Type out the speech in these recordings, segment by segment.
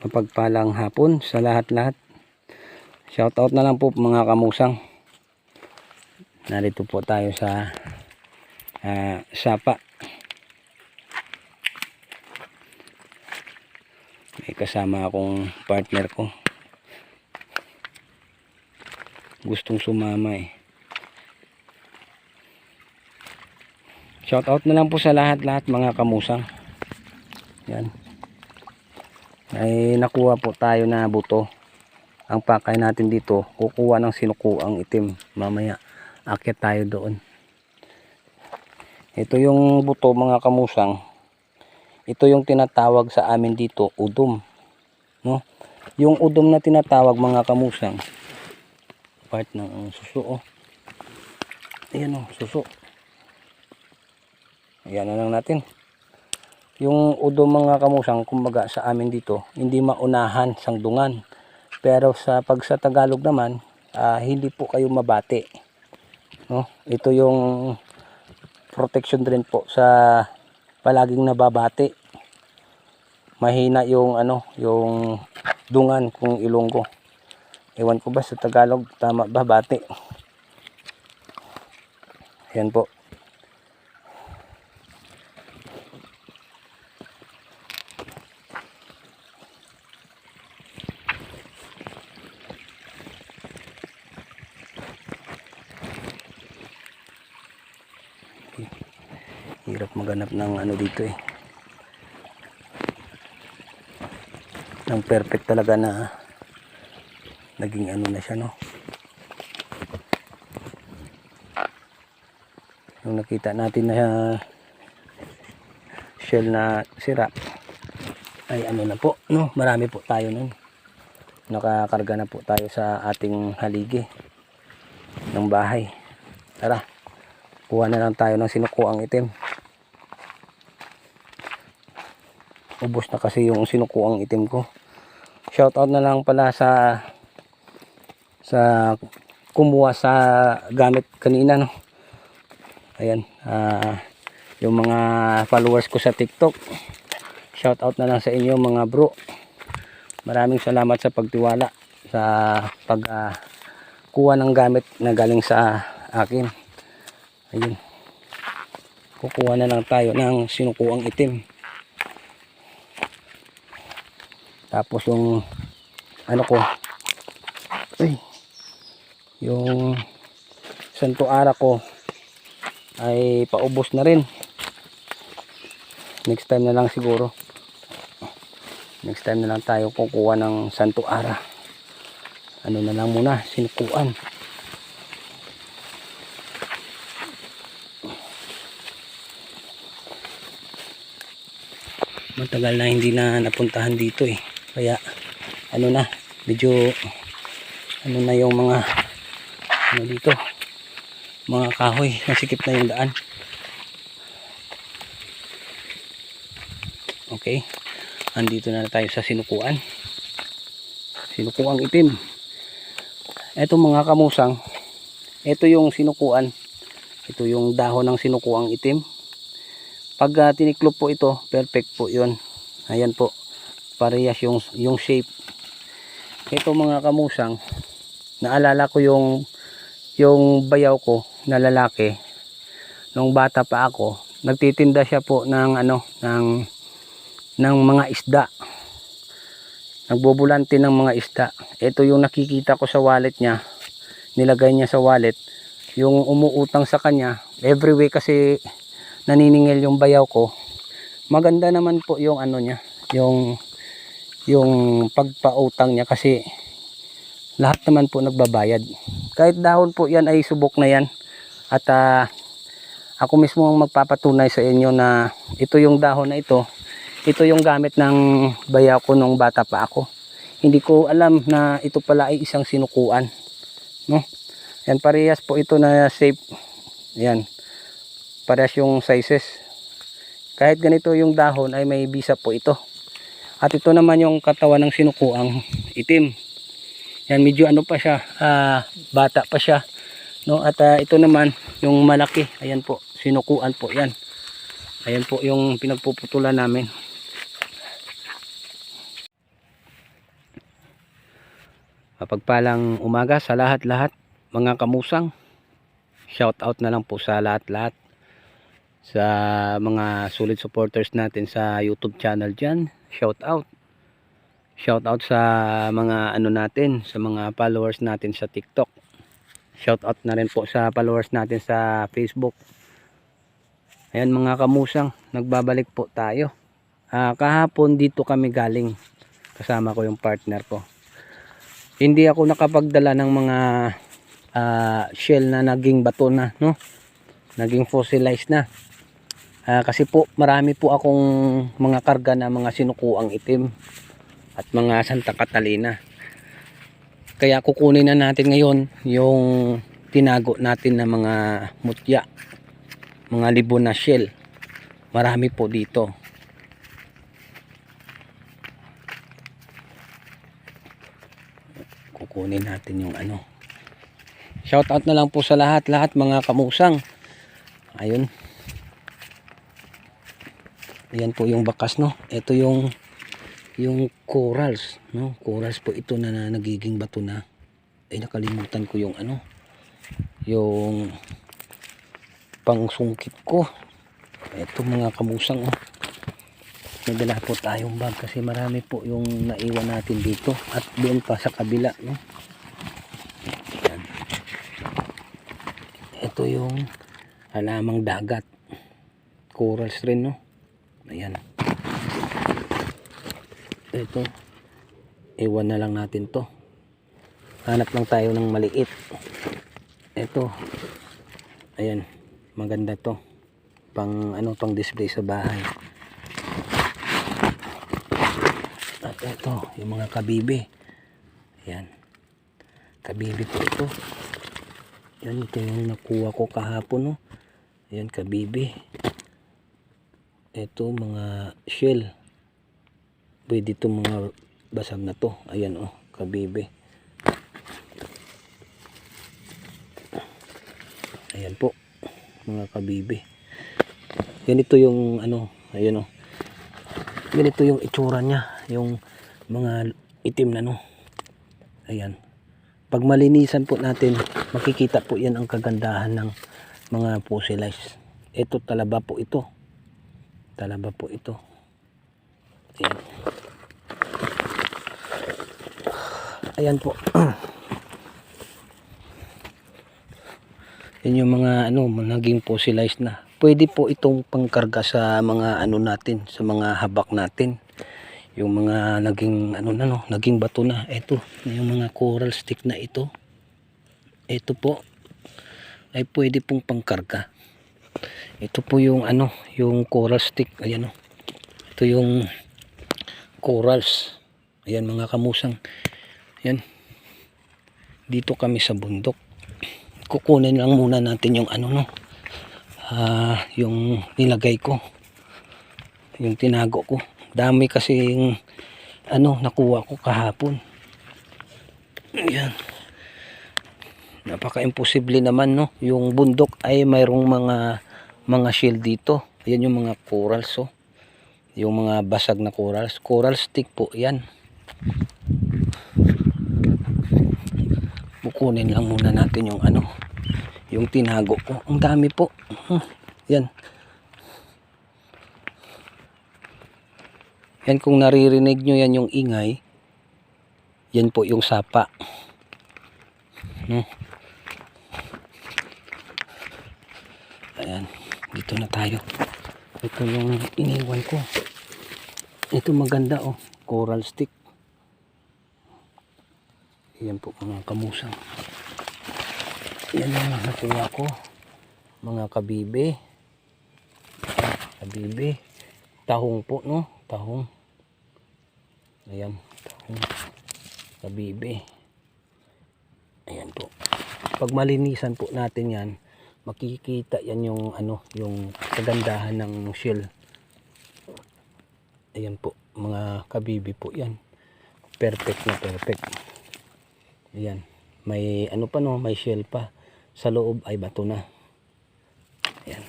mapagpalang hapon sa lahat-lahat. Shoutout na lang po mga kamusang. Narito po tayo sa ah, Sapa. May kasama akong partner ko. Gustong sumama eh. Shoutout na lang po sa lahat-lahat mga kamusang. Yan. Ay nakuha po tayo na buto. Ang pakay natin dito, kukuha ng sinukuang itim. Mamaya, akit tayo doon. Ito yung buto mga kamusang. Ito yung tinatawag sa amin dito, udom. No? Yung udom na tinatawag mga kamusang, part ng suso. Oh. Ayan oh, suso. Ayan na lang natin. Yung udom mga kamusang, kumbaga sa amin dito, hindi maunahan sangdungan. Pero sa pag sa Tagalog naman, ah, hindi po kayo mabati. No? Ito yung protection din po sa palaging nababati. Mahina yung ano, yung dungan kung ilonggo. Ewan ko ba sa Tagalog, tama ba bati? Ayan po. Maghanap ng ano dito eh. Ng perfect talaga na naging ano na siya no. Nung nakita natin na shell na sira ay ano na po no, marami po tayo nun. Nakakarga na po tayo sa ating haligi ng bahay. Tara, kuha na lang tayo ng sinukuang itim. Ubos na kasi yung sinukuang itim ko. Shoutout na lang pala sa sa kumuha sa gamit kanina no? Ayan ah, yung mga followers ko sa tiktok. Shoutout na lang sa inyo mga bro. Maraming salamat sa pagtiwala sa pag ah, kuha ng gamit na galing sa akin. Ayun. Kukuha na lang tayo ng sinukuang itim Tapos yung ano ko ay yung santo ara ko ay paubos na rin. Next time na lang siguro. Next time na lang tayo kukuha ng santo ara. Ano na lang muna, sinukuan. Matagal na hindi na napuntahan dito eh kaya ano na medyo ano na yung mga ano dito mga kahoy nasikip na yung daan. Okay andito na tayo sa sinukuan. Sinukuang itim. Eto mga kamusang ito yung sinukuan. Ito yung dahon ng sinukuang itim. Pag uh, tiniklop po ito perfect po yon ayan po parehas yung, yung shape. Ito mga kamusang naalala ko yung yung bayaw ko na lalaki. Nung bata pa ako nagtitinda siya po ng ano ng ng mga isda. Nagbubulante ng mga isda. Ito yung nakikita ko sa wallet niya. Nilagay niya sa wallet. Yung umuutang sa kanya every week kasi naniningil yung bayaw ko. Maganda naman po yung ano niya yung yung pagpautang niya kasi lahat naman po nagbabayad. Kahit dahon po yan ay subok na yan. At uh, ako mismo ang magpapatunay sa inyo na ito yung dahon na ito. Ito yung gamit ng bayaw ko nung bata pa ako. Hindi ko alam na ito pala ay isang sinukuan no? Yan parehas po ito na shape. Yan parehas yung sizes. Kahit ganito yung dahon ay may bisa po ito at ito naman yung katawan ng sinukuang itim. Yan medyo ano pa siya, ah, bata pa siya. No? At ah, ito naman yung malaki. Ayan po, sinukuan po 'yan. Ayan po yung pinagpuputulan namin. Mapagpalang umaga sa lahat-lahat mga kamusang. Shout out na lang po sa lahat-lahat sa mga solid supporters natin sa YouTube channel dyan. Shout out. Shout out sa mga ano natin, sa mga followers natin sa TikTok. Shout out na rin po sa followers natin sa Facebook. Ayan mga kamusang, nagbabalik po tayo. Ah, kahapon dito kami galing. Kasama ko yung partner ko. Hindi ako nakapagdala ng mga ah, shell na naging bato na, no? Naging fossilized na. Ah, kasi po marami po akong mga karga na mga sinukuang itim at mga Santa Catalina. Kaya kukunin na natin ngayon yung tinago natin na mga mutya, mga libon na shell. Marami po dito. Kukunin natin yung ano. Shout out na lang po sa lahat, lahat mga kamusang. Ayun. Ayan po yung bakas no. Ito yung yung corals, no? Corals po ito na, na nagiging bato na. Ay nakalimutan ko yung ano, yung pangsungkit ko. Ito mga kamusang oh. Nagdala po tayong bag kasi marami po yung naiwan natin dito at doon pa sa kabila, no? Ayan. Ito yung halamang dagat. Corals rin, no? Ayan. Ito. Iwan na lang natin to. Hanap lang tayo ng maliit. Ito. Ayan. Maganda to. Pang ano pang display sa bahay. At ito yung mga kabibi. Ayan. Kabibi po ito. Yan ito yung nakuha ko kahapon no? Ayan kabibi ito mga shell. Pwede itong mga basag na to. Ayan oh kabibe. Ayan po mga kabibe. Ganito yung ano ayan oh. Ganito yung itsura niya yung mga itim na no? Ayan. Pag malinisan po natin makikita po yan ang kagandahan ng mga fossilized ito talaba po ito talaba po ito. Ayan. Ayan po. Yan yung mga ano naging fossilized na. Pwede po itong pangkarga sa mga ano natin sa mga habak natin. Yung mga naging ano na no naging bato na. Ito yung mga coral stick na ito. Ito po. Ay pwede pong pangkarga ito po yung ano yung coral stick. Ayan o ito yung corals. Ayan mga kamusang. Yan dito kami sa bundok. Kukunin lang muna natin yung ano no? Ah yung nilagay ko. Yung tinago ko. Dami kasi yung ano nakuha ko kahapon. Yan napaka imposible naman no? Yung bundok ay mayroong mga mga shell dito. Yan yung mga corals oh. Yung mga basag na corals. Coral stick po yan. Kukunin lang muna natin yung ano yung tinago ko. Ang dami po. Hmm, yan. Yan kung naririnig nyo yan yung ingay yan po yung sapa. No? Ayan dito na tayo. Ito yung iniwan ko. Ito maganda oh. Coral stick. Yan po mga kamusang yan ang nakuha ko. Mga kabibe. Kabibe. Tahong po no? Tahong. Ayan tahong. Kabibe. Ayan po. Pag malinisan po natin yan makikita yan yung ano yung kagandahan ng shell. Ayan po mga kabibi po yan. Perfect na perfect. Ayan may ano pa no? May shell pa. Sa loob ay bato na. Ayan.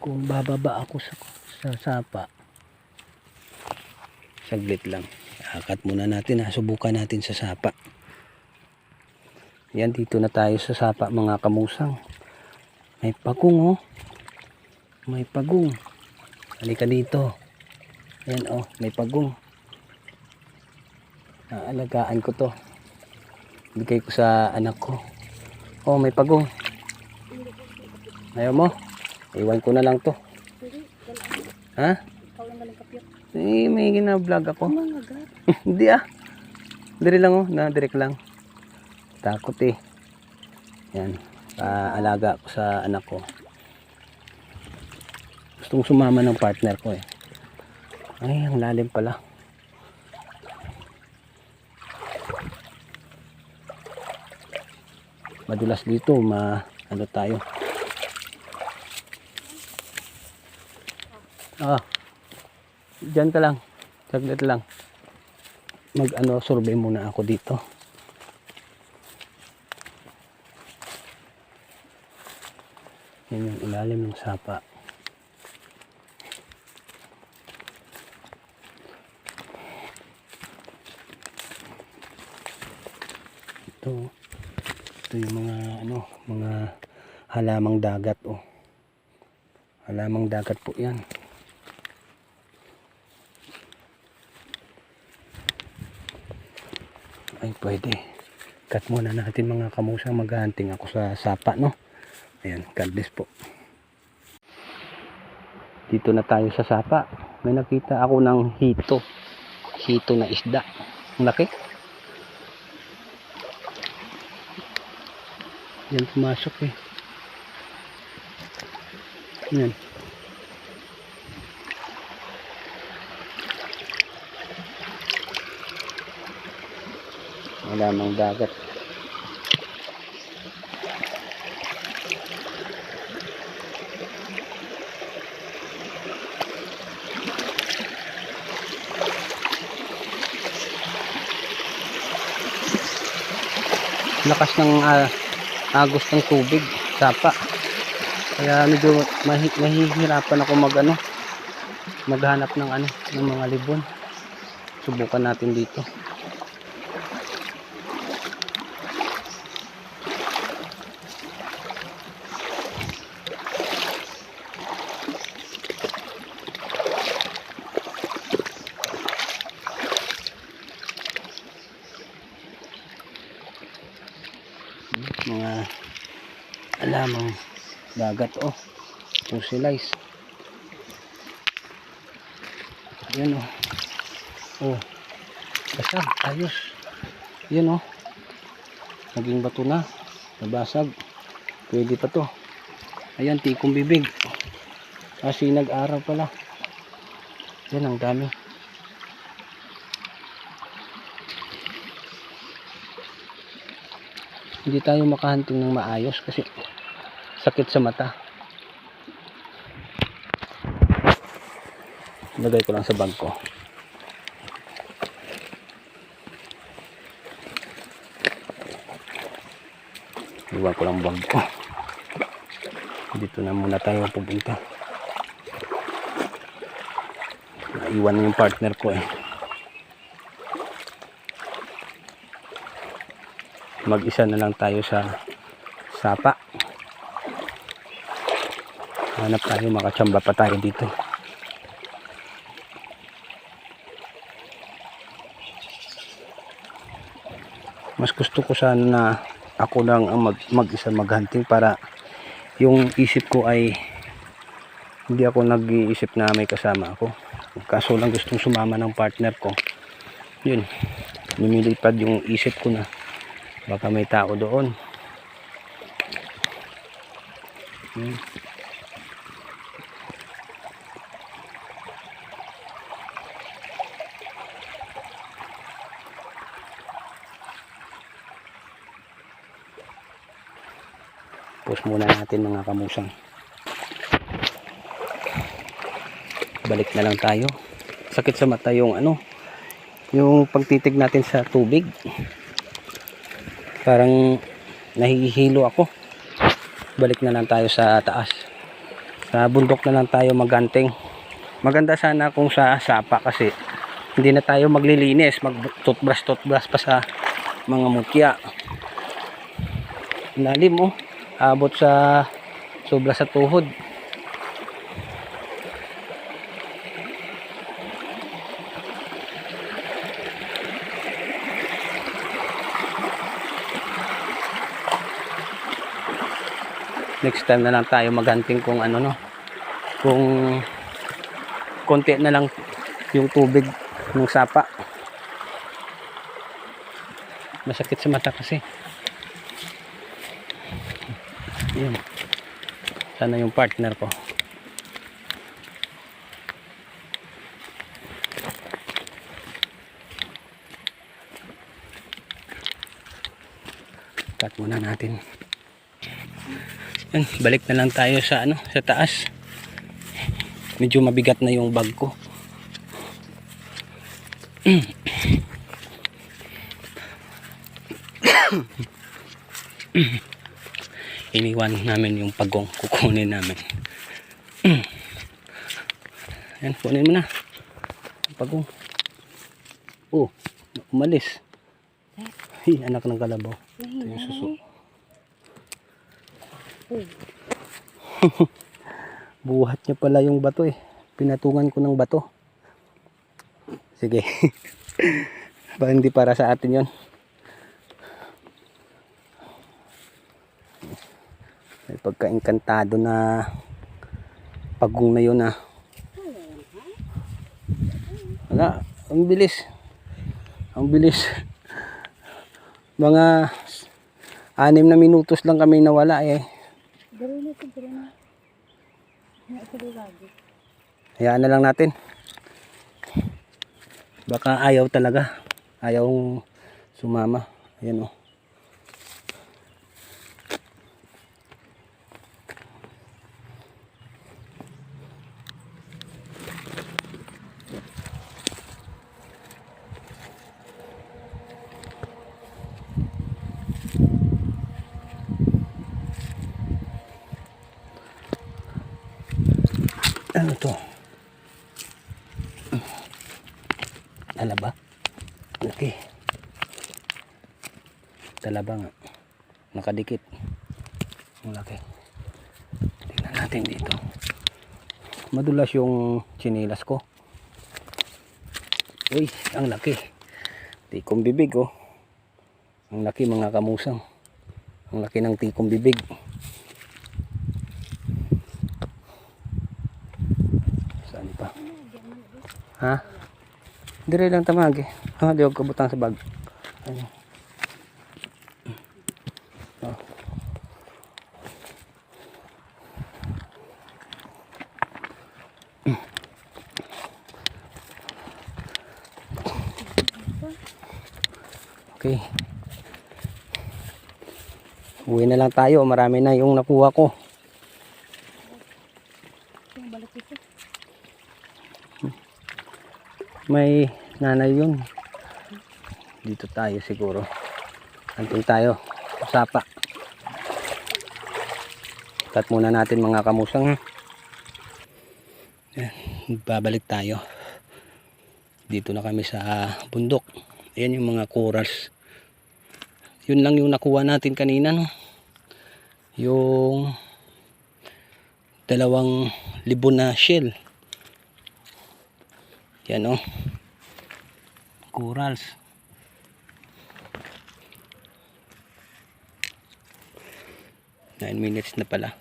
Kung bababa ako sa, sa sapa Saglit lang. Akat muna natin ha. Subukan natin sa sapa. Yan, dito na tayo sa sapa mga kamusang. May pagong oh. May pagong. Halika dito. Yan oh, may pagong. Aalagaan ko to. Bigay ko sa anak ko. Oh, may pagong. Ayaw mo? Iwan ko na lang to. Ha? Ikaw lang galing kapyot. Eh, may gina-vlog ako. Gat. Hindi ah. Dire lang oh, na direct lang. Takot eh. Yan. Paalaga ko sa anak ko. Gustong sumama ng partner ko eh. Ay, ang lalim pala. Madulas dito, ma ano tayo. Ah. Diyan ka lang. Saglit lang. Mag ano survey muna ako dito. Yan yung ilalim ng sapa. Ito. Ito yung mga ano mga halamang dagat oh. Halamang dagat po yan ay pwede. Cut muna natin mga kamusang maghahunting ako sa sapa no? Ayan God bless po. Dito na tayo sa sapa. May nakita ako ng hito. Hito na isda. Ang laki. Yan pumasok eh. Yan malamang dagat. Lakas ng ah, agos ng tubig sapa. Kaya medyo mahi, mahihirapan ako mag ano maghanap ng ano ng mga libon. Subukan natin dito mga alamang dagat oh. Fossilized yan oh. Oh. Basta ayos. Yan oh. Naging bato na. Nabasag. Pwede pa to. Ayan tikong bibig. Kasi nag-araw pala. Yan ang dami. Hindi tayo makahanting ng maayos kasi sakit sa mata. Lagay ko lang sa bag ko iwan ko lang bag ko dito na muna tayo pupunta. Naiwan yung partner ko eh. Mag-isa na lang tayo sa sapa hanap tayo makachamba pa tayo dito. Mas gusto ko sana na ako lang ang mag, mag-isa maghunting para yung isip ko ay hindi ako nag-iisip na may kasama ako. Kaso lang gustong sumama ng partner ko. Yun lumilipad yung isip ko na baka may tao doon. Hmm. Pause muna natin mga kamusang. Balik na lang tayo. Sakit sa mata yung ano, yung pagtitig natin sa tubig. Parang nahihilo ako. Balik na lang tayo sa taas. Sa bundok na lang tayo maganting. Maganda sana kung sa sapa kasi hindi na tayo maglilinis mag toothbrush toothbrush pa sa mga mutya lalim oh abot sa sobra sa tuhod. Next time na lang tayo maghunting kung ano no? Kung konti na lang yung tubig ng sapa. Masakit sa mata kasi yun sana yung partner ko cut muna natin yan, balik na lang tayo sa ano, sa taas. Medyo mabigat na yung bag ko. Iniwan namin yung pagong kukunin namin. Yan, kunin mo na. Yung Pagong. Oh, umalis. Hi, anak ng kalabaw. Ito yung suso. Buhat niya pala yung bato eh. Pinatungan ko ng bato. Sige. hindi para sa atin yon. May pagka-engkantado na pagong na yun ah. Wala, ang bilis. Ang bilis. Mga anim na minutos lang kami nawala eh. Hayaan na lang natin. Baka ayaw talaga. Ayaw sumama. Ayan oh. o. Ano to? Talaba? Okay. Talaba nga. Nakadikit. Ang laki. Tingnan natin dito. Madulas yung chinilas ko. Uy, ang laki. Tikong bibig oh. Ang laki mga kamusang. Ang laki ng tikong bibig. Saan pa? Ha? Dire lang tamagi. Ha, di ako kabutang sa bag. Ano? Okay. Uwi na lang tayo. Marami na yung nakuha ko. Yung balik ito. May nanay yun. Dito tayo siguro. Anting tayo. Usapa. Cut muna natin mga kamusang. Babalik tayo. Dito na kami sa bundok. Ayan yung mga corals. Yun lang yung nakuha natin kanina. No? Yung dalawang libo na shell. Yan o. Corals. Nine minutes na pala.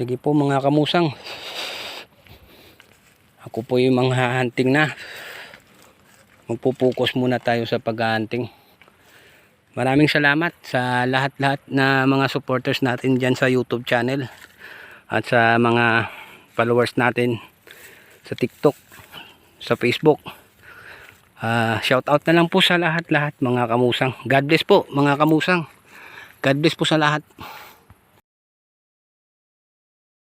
Sige po mga kamusang. Ako po yung mga hunting na. Magpupokus muna tayo sa pag-hunting. Maraming salamat sa lahat-lahat na mga supporters natin dyan sa YouTube channel at sa mga followers natin sa TikTok, sa Facebook. Ah, shout out na lang po sa lahat-lahat mga kamusang. God bless po mga kamusang. God bless po sa lahat.